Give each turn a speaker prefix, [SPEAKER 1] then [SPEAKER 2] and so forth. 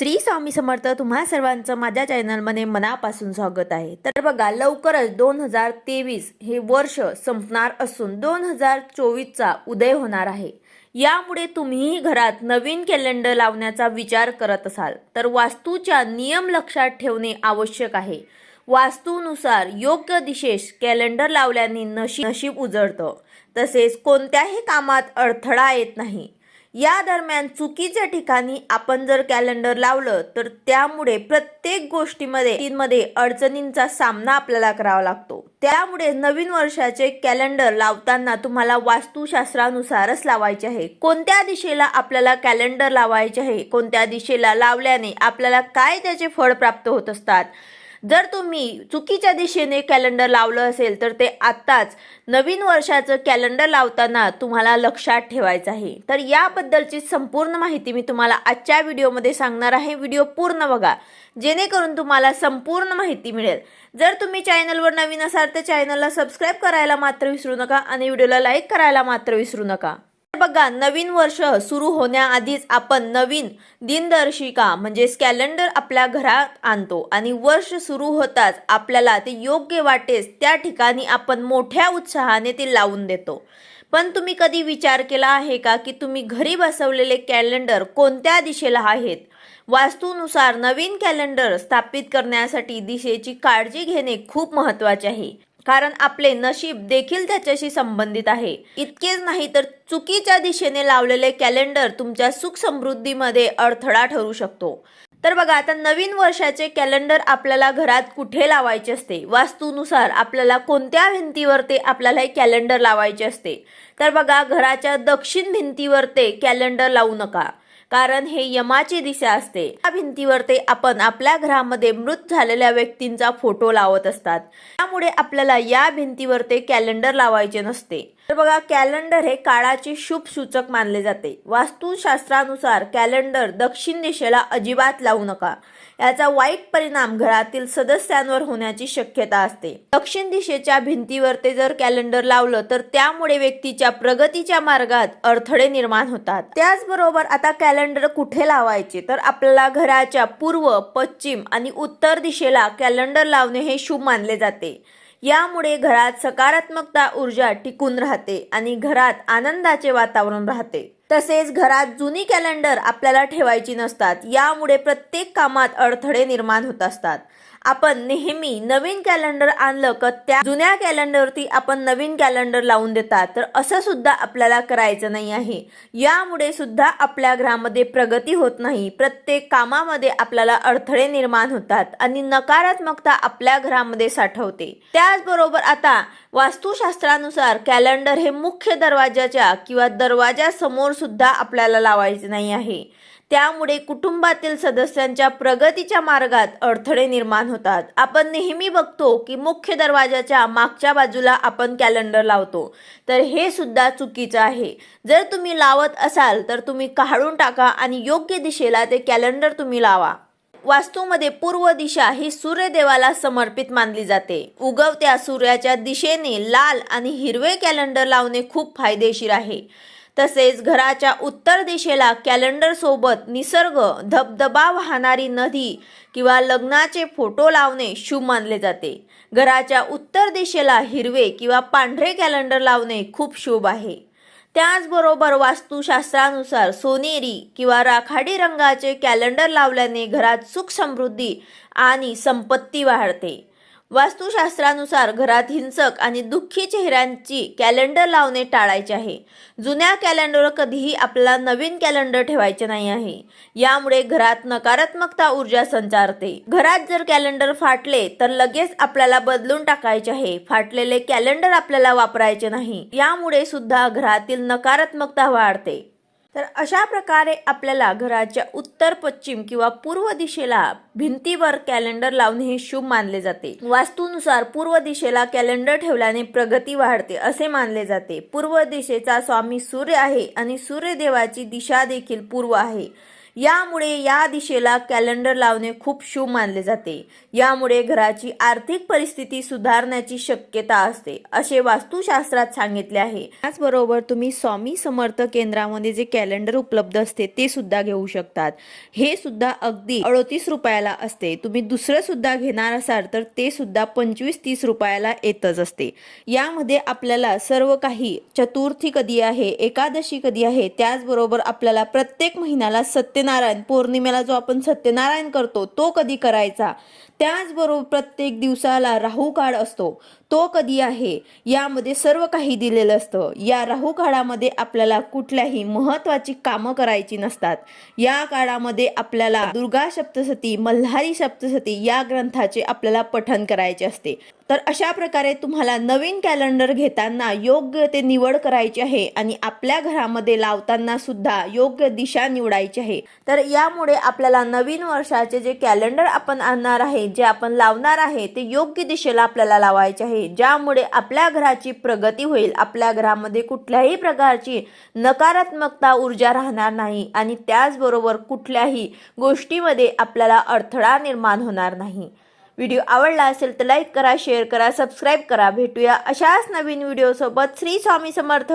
[SPEAKER 1] श्री स्वामी समर्थ तुम्हा सर्वांचं माझ्या चॅनलमध्ये मनापासून स्वागत आहे. तर बघा लवकरच दोन हजार तेवीस हे वर्ष संपणार असून दोन हजार चोवीसचा उदय होणार आहे. यामुळे तुम्हीही घरात नवीन कॅलेंडर लावण्याचा विचार करत असाल. तर वास्तूच्या नियम लक्षात ठेवणे आवश्यक आहे. वास्तूनुसार योग्य दिशेस कॅलेंडर लावल्याने नशीब नशीब उजळतं. तसेच कोणत्याही कामात अडथळा येत नाही. या दरम्यान चुकीच्या ठिकाणी आपण जर कॅलेंडर लावलं तर त्यामुळे प्रत्येक गोष्टीमध्ये मध्ये अडचणींचा सामना आपल्याला करावा लागतो. त्यामुळे नवीन वर्षाचे कॅलेंडर लावताना तुम्हाला वास्तुशास्त्रानुसारच लावायचे आहे. कोणत्या दिशेला आपल्याला कॅलेंडर लावायचे आहे कोणत्या दिशेला लावल्याने आपल्याला काय त्याचे फळ प्राप्त होत असतात जर तुम्ही चुकीच्या दिशेने कॅलेंडर लावलं असेल तर ते आत्ताच नवीन वर्षाचं कॅलेंडर लावताना तुम्हाला लक्षात ठेवायचं आहे. तर याबद्दलची संपूर्ण माहिती मी तुम्हाला आजच्या व्हिडिओमध्ये सांगणार आहे. व्हिडिओ पूर्ण बघा. जेणेकरून तुम्हाला संपूर्ण माहिती मिळेल. जर तुम्ही चॅनलवर नवीन असाल तर चॅनलला सबस्क्राईब करायला मात्र विसरू नका आणि व्हिडिओला लाईक करायला मात्र विसरू नका. बघा नवीन वर्ष सुरू होण्याआधीच आपण नवीन दिनदर्शिका म्हणजेच कॅलेंडर आपल्या घरात आणतो आणि वर्ष सुरू होताच आपल्याला ते योग्य वाटेस त्या ठिकाणी आपण मोठ्या उत्साहाने ते लावून देतो. पण तुम्ही कधी विचार केला आहे का की तुम्ही घरी बसवलेले कॅलेंडर कोणत्या दिशेला आहेत? वास्तूनुसार नवीन कॅलेंडर स्थापित करण्यासाठी दिशेची काळजी घेणे खूप महत्त्वाचे आहे. कारण आपले नशीब देखील त्याच्याशी संबंधित आहे. इतकेच नाही तर चुकीच्या दिशेने लावलेले कॅलेंडर तुमच्या सुख समृद्धीमध्ये अडथळा ठरू शकतो. तर बघा आता नवीन वर्षाचे कॅलेंडर आपल्याला घरात कुठे लावायचे असते? वास्तूनुसार आपल्याला कोणत्या भिंतीवर ते आपल्याला हे कॅलेंडर लावायचे असते? तर बघा घराच्या दक्षिण भिंतीवर ते कॅलेंडर लावू नका. कारण हे यमाची दिशा असते. या भिंतीवर ते आपण आपल्या घरामध्ये मृत झालेल्या व्यक्तींचा फोटो लावत असतात. त्यामुळे आपल्याला या भिंतीवर ते कॅलेंडर लावायचे नसते. तर बघा कॅलेंडर हे काळाचे शुभ सूचक मानले जाते. वास्तुशास्त्रानुसार कॅलेंडर दक्षिण दिशेला अजिबात लावू नका. याचा वाईट परिणाम घरातील सदस्यांवर होण्याची शक्यता असते. दक्षिण दिशेच्या भिंतीवर ते जर कॅलेंडर लावलं तर त्यामुळे व्यक्तीच्या प्रगतीच्या मार्गात अडथळे निर्माण होतात. त्याचबरोबर आता कॅलेंडर कुठे लावायचे? तर आपल्याला घराच्या पूर्व पश्चिम आणि उत्तर दिशेला कॅलेंडर लावणे हे शुभ मानले जाते. यामुळे घरात सकारात्मकता ऊर्जा टिकून राहते आणि घरात आनंदाचे वातावरण राहते. तसेच घरात जुनी कॅलेंडर आपल्याला ठेवायची नसतात. यामुळे प्रत्येक कामात अडथळे निर्माण होत असतात. आपण नेहमी नवीन कॅलेंडर आणलं का त्या जुन्या कॅलेंडरवरती आपण नवीन कॅलेंडर लावून देतात. तर असं सुद्धा आपल्याला करायचं नाही आहे. यामुळे सुद्धा आपल्या घरामध्ये प्रगती होत नाही. प्रत्येक कामामध्ये आपल्याला अडथळे निर्माण होतात आणि नकारात्मकता आपल्या घरामध्ये साठवते. त्याचबरोबर आता वास्तुशास्त्रानुसार कॅलेंडर हे मुख्य दरवाजाच्या किंवा दरवाजासमोर सुद्धा आपल्याला लावायचे नाही आहे. त्यामुळे कुटुंबातील सदस्यांच्या प्रगतीच्या मार्गात अडथळे निर्माण होतात. आपण नेहमी बघतो की मुख्य दरवाजाच्या मागच्या बाजूला आपण कॅलेंडर लावतो. तर हे सुद्धा चुकीचं आहे. जर तुम्ही लावत असाल तर तुम्ही काढून टाका आणि योग्य दिशेला ते कॅलेंडर तुम्ही लावा. वास्तूमध्ये पूर्व दिशा ही सूर्यदेवाला समर्पित मानली जाते. उगवत्या सूर्याच्या दिशेने लाल आणि हिरवे कॅलेंडर लावणे खूप फायदेशीर आहे. तसेच घराच्या उत्तर दिशेला कॅलेंडरसोबत निसर्ग धबधबा वाहणारी नदी किंवा लग्नाचे फोटो लावणे शुभ मानले जाते. घराच्या उत्तर दिशेला हिरवे किंवा पांढरे कॅलेंडर लावणे खूप शुभ आहे. त्याचबरोबर वास्तुशास्त्रानुसार सोनेरी किंवा राखाडी रंगाचे कॅलेंडर लावल्याने घरात सुख समृद्धी आणि संपत्ती वाढते. वास्तुशास्त्रानुसार घरात हिंसक आणि दुःखी चेहऱ्यांची कॅलेंडर लावणे टाळायचे आहे. जुन्या कॅलेंडर कधीही आपल्याला नवीन कॅलेंडर ठेवायचे नाही आहे. यामुळे घरात नकारात्मकता ऊर्जा संचारते. घरात जर कॅलेंडर फाटले तर लगेच आपल्याला बदलून टाकायचे आहे. फाटलेले कॅलेंडर आपल्याला वापरायचे नाही. यामुळे सुद्धा घरातील नकारात्मकता वाढते. तर अशा प्रकारे आपल्याला घराच्या उत्तर पश्चिम किंवा पूर्व दिशेला भिंतीवर कॅलेंडर लावणे हे शुभ मानले जाते. वास्तूनुसार पूर्व दिशेला कॅलेंडर ठेवल्याने प्रगती वाढते असे मानले जाते. पूर्व दिशेचा स्वामी सूर्य आहे आणि सूर्यदेवाची दिशा देखील पूर्व आहे. यामुळे या दिशेला कॅलेंडर लावणे खूप शुभ मानले जाते. यामुळे घराची आर्थिक परिस्थिती सुधारण्याची शक्यता असते असे वास्तुशास्त्रात सांगितले आहे. त्याचबरोबर तुम्ही स्वामी समर्थ केंद्रामध्ये जे कॅलेंडर उपलब्ध असते ते सुद्धा घेऊ शकतात. हे सुद्धा अगदी अडोतीस रुपयाला असते. तुम्ही दुसरं सुद्धा घेणार असाल तर ते सुद्धा पंचवीस तीस रुपयाला येतच असते. यामध्ये आपल्याला सर्व काही चतुर्थी कधी आहे एकादशी कधी आहे त्याचबरोबर आपल्याला प्रत्येक महिन्याला सत्यनारायण पौर्णिमेला जो आपण सत्यनारायण करतो तो कधी करायचा? त्याचबरोबर प्रत्येक दिवसाला राहू काळ असतो. तो कधी आहे यामध्ये सर्व काही दिलेलं असतं. या राहू काळामध्ये आपल्याला कुठल्याही महत्त्वाची कामं करायची नसतात. या काळामध्ये आपल्याला दुर्गा सप्तसती मल्हारी सप्तसती या ग्रंथाचे आपल्याला पठन करायचे असते. तर अशा प्रकारे तुम्हाला नवीन कॅलेंडर घेताना योग्य ते निवड करायची आहे आणि आपल्या घरामध्ये लावताना सुद्धा योग्य दिशा निवडायची आहे. तर यामुळे आपल्याला नवीन वर्षाचे जे कॅलेंडर आपण आणणार आहे जे आपण लावणार आहे ते योग्य दिशेला आपल्याला लावायचे आहे. आहे. ज्यामुळे आपल्या घराची प्रगती होईल. आपल्या घरामध्ये कुठल्याही प्रकारची नकारात्मकता ऊर्जा राहणार नाही आणि त्याचबरोबर कुठल्याही गोष्टीमध्ये आपल्याला अडथळा निर्माण होणार नाही. व्हिडिओ आवडला असेल तर लाईक करा शेअर करा सबस्क्राईब करा. भेटूया अशाच नवीन व्हिडिओसोबत. श्री स्वामी समर्थ.